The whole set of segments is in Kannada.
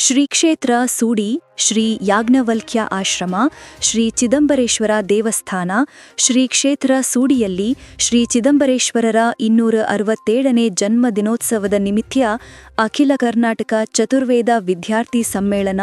ಶ್ರೀ ಕ್ಷೇತ್ರ ಸೂಡಿ ಶ್ರೀ ಯಾಜ್ಞವಲ್ಕ್ಯ ಆಶ್ರಮ, ಶ್ರೀ ಚಿದಂಬರೇಶ್ವರ ದೇವಸ್ಥಾನ, ಶ್ರೀ ಕ್ಷೇತ್ರ ಸೂಡಿಯಲ್ಲಿ ಶ್ರೀ ಚಿದಂಬರೇಶ್ವರರ ಇನ್ನೂರ ಅರವತ್ತೇಳನೇ ಜನ್ಮ ದಿನೋತ್ಸವದ ನಿಮಿತ್ತ ಅಖಿಲ ಕರ್ನಾಟಕ ಚತುರ್ವೇದ ವಿದ್ಯಾರ್ಥಿ ಸಮ್ಮೇಳನ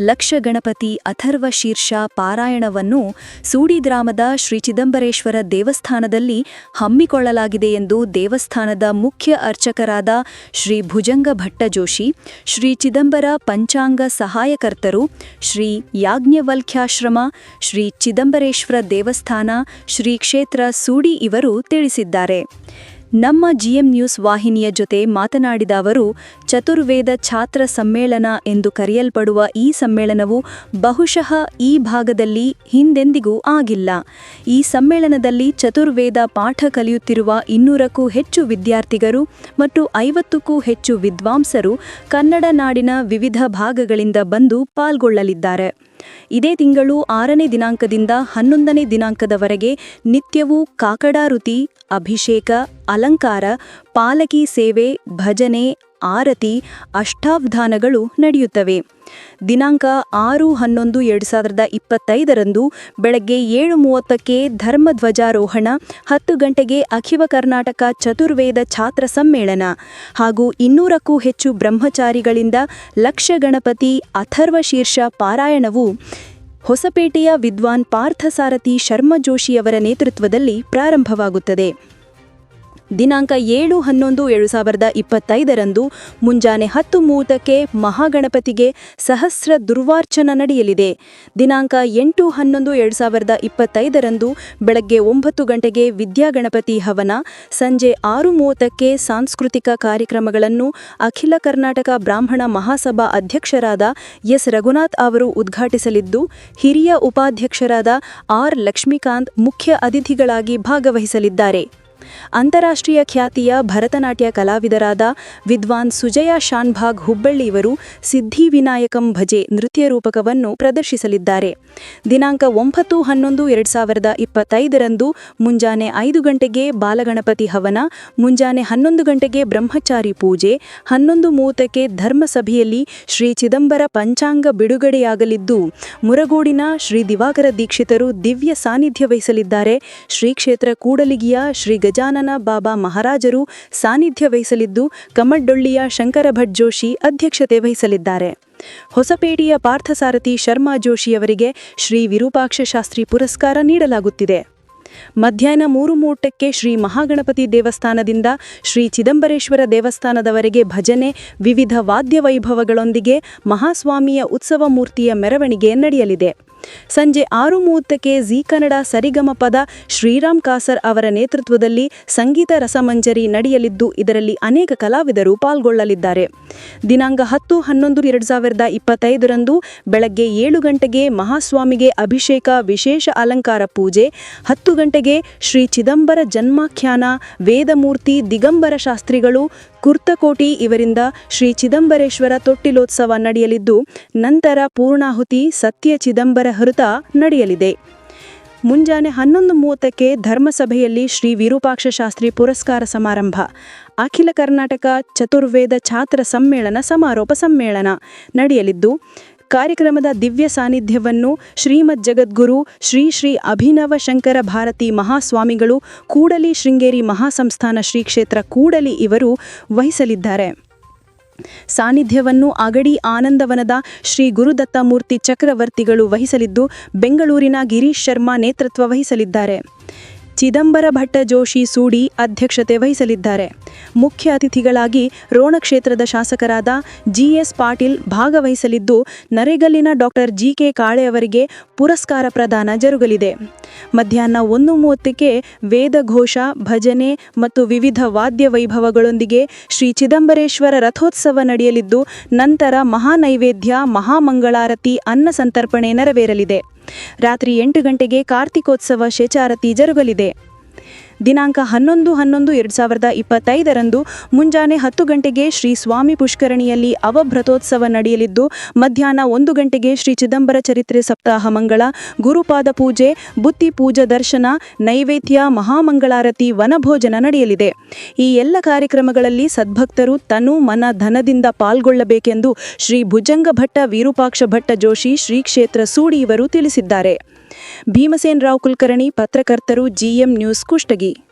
ಲಕ್ಷ ಗಣಪತಿ ಅಥರ್ವ ಶೀರ್ಷ ಪಾರಾಯಣವನ್ನು ಸೂಡಿ ಗ್ರಾಮದ ಶ್ರೀ ಚಿದಂಬರೇಶ್ವರ ದೇವಸ್ಥಾನದಲ್ಲಿ ಹಮ್ಮಿಕೊಳ್ಳಲಾಗಿದೆ ಎಂದು ದೇವಸ್ಥಾನದ ಮುಖ್ಯ ಅರ್ಚಕರಾದ ಶ್ರೀ ಭುಜಂಗ ಭಟ್ಟ ಜೋಶಿ ಶ್ರೀ ಚಿದಂಬರ ಪಂಚಾಂಗ ಸಹಾಯಕರ್ತರು ಶ್ರೀ ಯಾಜ್ಞವಲ್ಕ್ಯಾಶ್ರಮ ಶ್ರೀ ಚಿದಂಬರೇಶ್ವರ ದೇವಸ್ಥಾನ ಶ್ರೀ ಕ್ಷೇತ್ರ ಸೂಡಿ ಇವರು ತಿಳಿಸಿದ್ದಾರೆ. ನಮ್ಮ ಜಿಎಂ ನ್ಯೂಸ್ ವಾಹಿನಿಯ ಜೊತೆ ಮಾತನಾಡಿದ ಅವರು, ಚತುರ್ವೇದ ಛಾತ್ರ ಸಮ್ಮೇಳನ ಎಂದು ಕರೆಯಲ್ಪಡುವ ಈ ಸಮ್ಮೇಳನವು ಬಹುಶಃ ಈ ಭಾಗದಲ್ಲಿ ಹಿಂದೆಂದಿಗೂ ಆಗಿಲ್ಲ. ಈ ಸಮ್ಮೇಳನದಲ್ಲಿ ಚತುರ್ವೇದ ಪಾಠ ಕಲಿಯುತ್ತಿರುವ ಇನ್ನೂರಕ್ಕೂ ಹೆಚ್ಚು ವಿದ್ಯಾರ್ಥಿಗರು ಮತ್ತು ಐವತ್ತಕ್ಕೂ ಹೆಚ್ಚು ವಿದ್ವಾಂಸರು ಕನ್ನಡ ನಾಡಿನ ವಿವಿಧ ಭಾಗಗಳಿಂದ ಬಂದು ಪಾಲ್ಗೊಳ್ಳಲಿದ್ದಾರೆ. ಇದೇ ತಿಂಗಳು ಆರನೇ ದಿನಾಂಕದಿಂದ ಹನ್ನೊಂದನೇ ದಿನಾಂಕದವರೆಗೆ ನಿತ್ಯವೂ ಕಾಕಡಾರುತಿ ಅಭಿಷೇಕ ಅಲಂಕಾರ ಪಾಲಕಿ ಸೇವೆ ಭಜನೆ ಆರತಿ ಅಷ್ಟಾವಧಾನಗಳು ನಡೆಯುತ್ತವೆ. ದಿನಾಂಕ ಆರು ಹನ್ನೊಂದು ಎರಡು ಸಾವಿರದ ಇಪ್ಪತ್ತೈದರಂದು ಬೆಳಗ್ಗೆ ಏಳು ಮೂವತ್ತಕ್ಕೆ ಧರ್ಮಧ್ವಜಾರೋಹಣ, ಹತ್ತು ಗಂಟೆಗೆ ಅಖಿಲ ಕರ್ನಾಟಕ ಚತುರ್ವೇದ ಛಾತ್ರ ಸಮ್ಮೇಳನ ಹಾಗೂ ಇನ್ನೂರಕ್ಕೂ ಹೆಚ್ಚು ಬ್ರಹ್ಮಚಾರಿಗಳಿಂದ ಲಕ್ಷ ಗಣಪತಿ ಅಥರ್ವ ಶೀರ್ಷ ಪಾರಾಯಣವು ಹೊಸಪೇಟೆಯ ವಿದ್ವಾನ್ ಪಾರ್ಥಸಾರಥಿ ಶರ್ಮ ಜೋಶಿಯವರ ನೇತೃತ್ವದಲ್ಲಿ ಪ್ರಾರಂಭವಾಗುತ್ತದೆ. ದಿನಾಂಕ ಏಳು ಹನ್ನೊಂದು ಎರಡು ಸಾವಿರದ ಇಪ್ಪತ್ತೈದರಂದು ಮುಂಜಾನೆ ಹತ್ತು ಮೂವತ್ತಕ್ಕೆ ಮಹಾಗಣಪತಿಗೆ ಸಹಸ್ರ ದುರ್ವಾರ್ಚನ ನಡೆಯಲಿದೆ. ದಿನಾಂಕ ಎಂಟು ಹನ್ನೊಂದು ಎರಡು ಸಾವಿರದ ಇಪ್ಪತ್ತೈದರಂದು ಬೆಳಗ್ಗೆ ಒಂಬತ್ತು ಗಂಟೆಗೆ ವಿದ್ಯಾಗಣಪತಿ ಹವನ, ಸಂಜೆ ಆರು ಮೂವತ್ತಕ್ಕೆ ಸಾಂಸ್ಕೃತಿಕ ಕಾರ್ಯಕ್ರಮಗಳನ್ನು ಅಖಿಲ ಕರ್ನಾಟಕ ಬ್ರಾಹ್ಮಣ ಮಹಾಸಭಾ ಅಧ್ಯಕ್ಷರಾದ ಎಸ್. ರಘುನಾಥ್ ಅವರು ಉದ್ಘಾಟಿಸಲಿದ್ದು, ಹಿರಿಯ ಉಪಾಧ್ಯಕ್ಷರಾದ ಆರ್. ಲಕ್ಷ್ಮೀಕಾಂತ್ ಮುಖ್ಯ ಅತಿಥಿಗಳಾಗಿ ಭಾಗವಹಿಸಲಿದ್ದಾರೆ. ಅಂತಾರಾಷ್ಟ್ರೀಯ ಖ್ಯಾತಿಯ ಭರತನಾಟ್ಯ ಕಲಾವಿದರಾದ ವಿದ್ವಾನ್ ಸುಜಯ ಶಾನ್ಭಾಗ್ ಹುಬ್ಬಳ್ಳಿ ಇವರು ಸಿದ್ಧಿವಿನಾಯಕಂ ಭಜೆ ನೃತ್ಯ ರೂಪಕವನ್ನು ಪ್ರದರ್ಶಿಸಲಿದ್ದಾರೆ. ದಿನಾಂಕ ಒಂಬತ್ತು ಹನ್ನೊಂದು ಎರಡು ಸಾವಿರದ ಇಪ್ಪತ್ತೈದರಂದು ಮುಂಜಾನೆ ಐದು ಗಂಟೆಗೆ ಬಾಲಗಣಪತಿ ಹವನ, ಮುಂಜಾನೆ ಹನ್ನೊಂದು ಗಂಟೆಗೆ ಬ್ರಹ್ಮಚಾರಿ ಪೂಜೆ, ಹನ್ನೊಂದು ಮೂವತ್ತಕ್ಕೆ ಧರ್ಮಸಭೆಯಲ್ಲಿ ಶ್ರೀ ಚಿದಂಬರ ಪಂಚಾಂಗ ಬಿಡುಗಡೆಯಾಗಲಿದ್ದು, ಮುರಗೋಡಿನ ಶ್ರೀ ದಿವಾಕರ ದೀಕ್ಷಿತರು ದಿವ್ಯ ಸಾನ್ನಿಧ್ಯ ವಹಿಸಲಿದ್ದಾರೆ. ಶ್ರೀ ಕ್ಷೇತ್ರ ಕೂಡಲಿಗಿಯ ಶ್ರೀ ಗಜಾನನ ಬಾಬಾ ಮಹಾರಾಜರು ಸಾನ್ನಿಧ್ಯ ವಹಿಸಲಿದ್ದು ಕಮಡ್ಡೊಳ್ಳಿಯ ಶಂಕರ ಭಟ್ ಜೋಶಿ ಅಧ್ಯಕ್ಷತೆ ವಹಿಸಲಿದ್ದಾರೆ. ಹೊಸಪೇಟೆಯ ಪಾರ್ಥಸಾರಥಿ ಶರ್ಮಾ ಜೋಶಿಯವರಿಗೆ ಶ್ರೀ ವಿರೂಪಾಕ್ಷ ಶಾಸ್ತ್ರಿ ಪುರಸ್ಕಾರ ನೀಡಲಾಗುತ್ತಿದೆ. ಮಧ್ಯಾಹ್ನ ಮೂರು ಮೂಟಕ್ಕೆ ಶ್ರೀ ಮಹಾಗಣಪತಿ ದೇವಸ್ಥಾನದಿಂದ ಶ್ರೀ ಚಿದಂಬರೇಶ್ವರ ದೇವಸ್ಥಾನದವರೆಗೆ ಭಜನೆ, ವಿವಿಧ ವಾದ್ಯ ವೈಭವಗಳೊಂದಿಗೆ ಮಹಾಸ್ವಾಮಿಯ ಉತ್ಸವ ಮೂರ್ತಿಯ ಮೆರವಣಿಗೆ ನಡೆಯಲಿದೆ. ಸಂಜೆ ಆರು ಮೂವತ್ತಕ್ಕೆ ಜಿ ಕನ್ನಡ ಸರಿಗಮಪದ ಶ್ರೀರಾಮ್ ಕಾಸರ್ ಅವರ ನೇತೃತ್ವದಲ್ಲಿ ಸಂಗೀತ ರಸಮಂಜರಿ ನಡೆಯಲಿದ್ದು, ಇದರಲ್ಲಿ ಅನೇಕ ಕಲಾವಿದರು ಪಾಲ್ಗೊಳ್ಳಲಿದ್ದಾರೆ. ದಿನಾಂಕ ಹತ್ತು ಹನ್ನೊಂದು ಎರಡು ಸಾವಿರದ ಇಪ್ಪತ್ತೈದರಂದು ಬೆಳಗ್ಗೆ ಏಳು ಗಂಟೆಗೆ ಮಹಾಸ್ವಾಮಿಗೆ ಅಭಿಷೇಕ ವಿಶೇಷ ಅಲಂಕಾರ ಪೂಜೆ, ಹತ್ತು ಗಂಟೆಗೆ ಶ್ರೀ ಚಿದಂಬರ ಜನ್ಮಾಖ್ಯಾನ, ವೇದಮೂರ್ತಿ ದಿಗಂಬರ ಶಾಸ್ತ್ರಿಗಳು ಕುರ್ತಕೋಟಿ ಇವರಿಂದ ಶ್ರೀ ಚಿದಂಬರೇಶ್ವರ ತೊಟ್ಟಿಲೋತ್ಸವ ನಡೆಯಲಿದ್ದು, ನಂತರ ಪೂರ್ಣಾಹುತಿ ಸತ್ಯ ಚಿದಂಬರ ಹೃತ ನಡೆಯಲಿದೆ. ಮುಂಜಾನೆ ಹನ್ನೊಂದು ಮೂವತ್ತಕ್ಕೆ ಧರ್ಮಸಭೆಯಲ್ಲಿ ಶ್ರೀ ವಿರೂಪಾಕ್ಷ ಶಾಸ್ತ್ರಿ ಪುರಸ್ಕಾರ ಸಮಾರಂಭ, ಅಖಿಲ ಕರ್ನಾಟಕ ಚತುರ್ವೇದ ಛಾತ್ರ ಸಮ್ಮೇಳನ ಸಮಾರೋಪ ಸಮ್ಮೇಳನ ನಡೆಯಲಿದ್ದು ಕಾರ್ಯಕ್ರಮದ ದಿವ್ಯ ಸಾನ್ನಿಧ್ಯವನ್ನು ಶ್ರೀಮದ್ ಜಗದ್ಗುರು ಶ್ರೀ ಶ್ರೀ ಅಭಿನವ ಶಂಕರ ಭಾರತಿ ಮಹಾಸ್ವಾಮಿಗಳು ಕೂಡಲಿ ಶೃಂಗೇರಿ ಮಹಾಸಂಸ್ಥಾನ ಶ್ರೀ ಕ್ಷೇತ್ರ ಕೂಡಲಿ ಇವರು ವಹಿಸಲಿದ್ದಾರೆ. ಸಾನ್ನಿಧ್ಯವನ್ನು ಅಗಡಿ ಆನಂದವನದ ಶ್ರೀ ಗುರುದತ್ತಮೂರ್ತಿ ಚಕ್ರವರ್ತಿಗಳು ವಹಿಸಲಿದ್ದು, ಬೆಂಗಳೂರಿನ ಗಿರೀಶ್ ಶರ್ಮಾ ನೇತೃತ್ವ ವಹಿಸಲಿದ್ದಾರೆ. ಚಿದಂಬರ ಭಟ್ಟ ಜೋಶಿ ಸೂಡಿ ಅಧ್ಯಕ್ಷತೆ ವಹಿಸಲಿದ್ದಾರೆ. ಮುಖ್ಯ ಅತಿಥಿಗಳಾಗಿ ರೋಣ ಕ್ಷೇತ್ರದ ಶಾಸಕರಾದ ಜಿಎಸ್ ಪಾಟೀಲ್ ಭಾಗವಹಿಸಲಿದ್ದು, ನರೇಗಲ್ಲಿನ ಡಾಕ್ಟರ್ ಜಿಕೆ ಕಾಳೆ ಅವರಿಗೆ ಪುರಸ್ಕಾರ ಪ್ರದಾನ ಜರುಗಲಿದೆ. ಮಧ್ಯಾಹ್ನ ಒಂದು ಮೂವತ್ತಕ್ಕೆ ವೇದಘೋಷ ಭಜನೆ ಮತ್ತು ವಿವಿಧ ವಾದ್ಯ ವೈಭವಗಳೊಂದಿಗೆ ಶ್ರೀ ಚಿದಂಬರೇಶ್ವರ ರಥೋತ್ಸವ ನಡೆಯಲಿದ್ದು, ನಂತರ ಮಹಾನೈವೇದ್ಯ, ಮಹಾಮಂಗಳಾರತಿ, ಅನ್ನ ಸಂತರ್ಪಣೆ ನೆರವೇರಲಿದೆ. ರಾತ್ರಿ ಎಂಟು ಗಂಟೆಗೆ ಕಾರ್ತಿಕೋತ್ಸವ ಶೇಚಾರತಿ ಜರುಗಲಿದೆ. ದಿನಾಂಕ ಹನ್ನೊಂದು ಹನ್ನೊಂದು ಎರಡು ಸಾವಿರದ ಇಪ್ಪತ್ತೈದರಂದು ಮುಂಜಾನೆ ಹತ್ತು ಗಂಟೆಗೆ ಶ್ರೀ ಸ್ವಾಮಿ ಪುಷ್ಕರಣಿಯಲ್ಲಿ ಅವಭ್ರತೋತ್ಸವ ನಡೆಯಲಿದ್ದು, ಮಧ್ಯಾಹ್ನ ಒಂದು ಗಂಟೆಗೆ ಶ್ರೀ ಚಿದಂಬರ ಚರಿತ್ರೆ ಸಪ್ತಾಹ ಮಂಗಳ, ಗುರುಪಾದ ಪೂಜೆ, ಬುತ್ತಿ ಪೂಜಾ ದರ್ಶನ, ನೈವೇದ್ಯ, ಮಹಾಮಂಗಳಾರತಿ, ವನಭೋಜನ ನಡೆಯಲಿದೆ. ಈ ಎಲ್ಲ ಕಾರ್ಯಕ್ರಮಗಳಲ್ಲಿ ಸದ್ಭಕ್ತರು ತನು ಮನ ಧನದಿಂದ ಪಾಲ್ಗೊಳ್ಳಬೇಕೆಂದು ಶ್ರೀ ಭುಜಂಗ ಭಟ್ಟ ವಿರೂಪಾಕ್ಷ ಭಟ್ಟ ಜೋಶಿ ಶ್ರೀ ಕ್ಷೇತ್ರ ಸೂಡಿ ಇವರು ತಿಳಿಸಿದ್ದಾರೆ. ಭೀಮಸೇನ್ ರಾವ್ ಕುಲಕರ್ಣಿ ಪತ್ರಕರ್ತರು ಜಿಎಂ ನ್ಯೂಸ್ ಕುಷ್ಟಗಿ.